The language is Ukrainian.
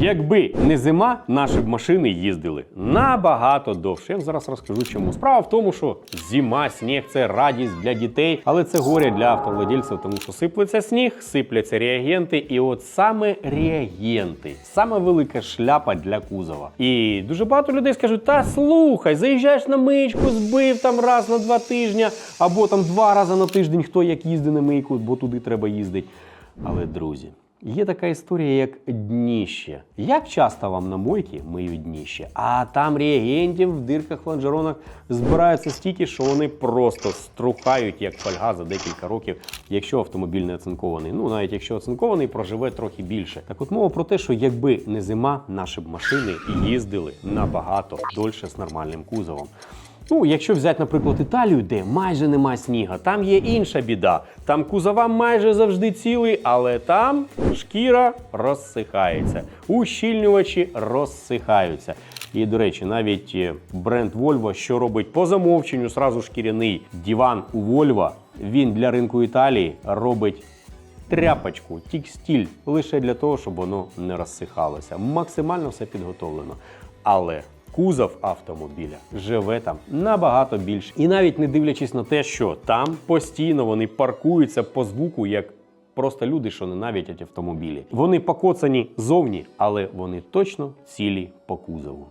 Якби не зима, наші б машини їздили набагато довше. Я зараз розкажу чому. Справа в тому, що зима, сніг це радість для дітей, але це горе для автовладільців, тому що сиплеться сніг, сипляться реагенти, і от саме реагенти, саме велика шляпа для кузова. І дуже багато людей скажуть: та слухай, заїжджаєш на мийку, збив там раз на два тижні, або там два рази на тиждень, хто як їздить на мийку, бо туди треба їздити. Але друзі. Є така історія, як дніще. Як часто вам на мойки миють дніще? А там реагентів в дирках лонжеронах збираються стільки, що вони просто струхають як фольга за декілька років, якщо автомобіль не оцинкований. Ну навіть якщо оцинкований, проживе трохи більше. Так от мова про те, що якби не зима, наші б машини їздили набагато дольше з нормальним кузовом. Ну, якщо взяти, наприклад, Італію, де майже нема сніга, там є інша біда. Там кузова майже завжди цілий, але там шкіра розсихається, ущільнювачі розсихаються. І, до речі, навіть е, бренд Volvo, що робить по замовченню сразу шкіряний диван у Volvo, він для ринку Італії робить тряпочку, текстиль лише для того, щоб воно не розсихалося. Максимально все підготовлено. Але кузов автомобіля живе там набагато більше. І навіть не дивлячись на те, що там постійно вони паркуються по звуку, як просто люди, що ненавидять автомобілі. Вони покоцані зовні, але вони точно цілі по кузову.